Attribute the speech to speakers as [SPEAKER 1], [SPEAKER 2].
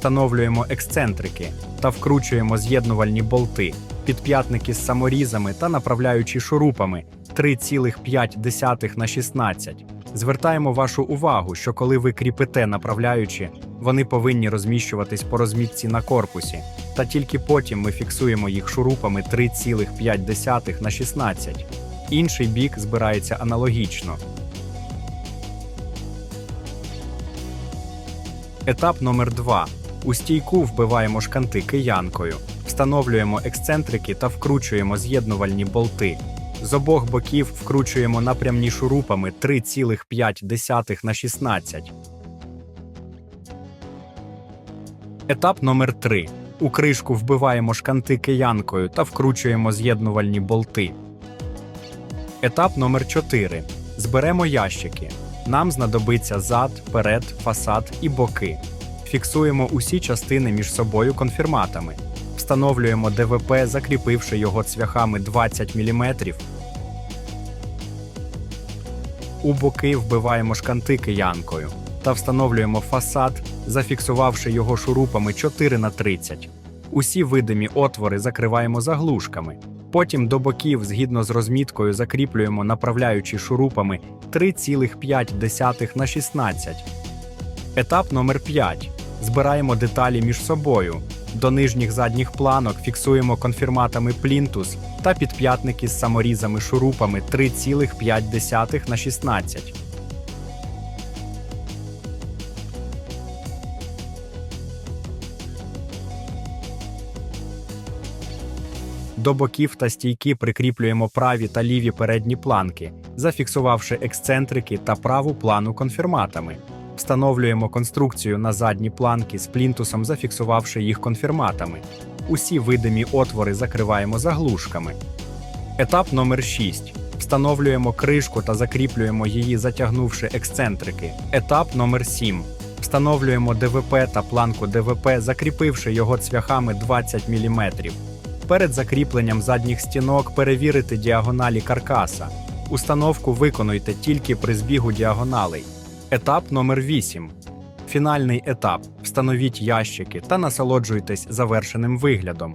[SPEAKER 1] встановлюємо ексцентрики та вкручуємо з'єднувальні болти, підп'ятники з саморізами та направляючи шурупами 3,5 на 16. Звертаємо вашу увагу, що коли ви кріпите направляючи, вони повинні розміщуватись по розмітці на корпусі, та тільки потім ми фіксуємо їх шурупами 3,5 на 16. Інший бік збирається аналогічно. Етап номер 2 У стійку вбиваємо шканти киянкою, встановлюємо ексцентрики та вкручуємо з'єднувальні болти. З обох боків вкручуємо напрямні шурупами 3,5 на 16. Етап номер 3 У кришку вбиваємо шканти киянкою та вкручуємо з'єднувальні болти. Етап номер 4 Зберемо ящики. Нам знадобиться зад, перед, фасад і боки. Фіксуємо усі частини між собою конфірматами. Встановлюємо ДВП, закріпивши його цвяхами 20 мм. У боки вбиваємо шканти киянкою та встановлюємо фасад, зафіксувавши його шурупами 4 на 30. Усі видимі отвори закриваємо заглушками. Потім до боків, згідно з розміткою, закріплюємо направляючи шурупами 3,5 на 16. Етап номер 5. Збираємо деталі між собою. До нижніх задніх планок фіксуємо конфірматами плінтус та підп'ятники з саморізами шурупами 3,5 на 16. До боків та стійки прикріплюємо праві та ліві передні планки, зафіксувавши ексцентрики та праву плану конфірматами. Встановлюємо конструкцію на задні планки з плінтусом, зафіксувавши їх конфірматами. Усі видимі отвори закриваємо заглушками. Етап номер 6. Встановлюємо кришку та закріплюємо її, затягнувши ексцентрики. Етап номер 7. Встановлюємо ДВП та планку ДВП, закріпивши його цвяхами 20 мм. Перед закріпленням задніх стінок перевірити діагоналі каркаса. Установку виконуйте тільки при збігу діагоналей. Етап номер 8. Фінальний етап. Встановіть ящики та насолоджуйтесь завершеним виглядом.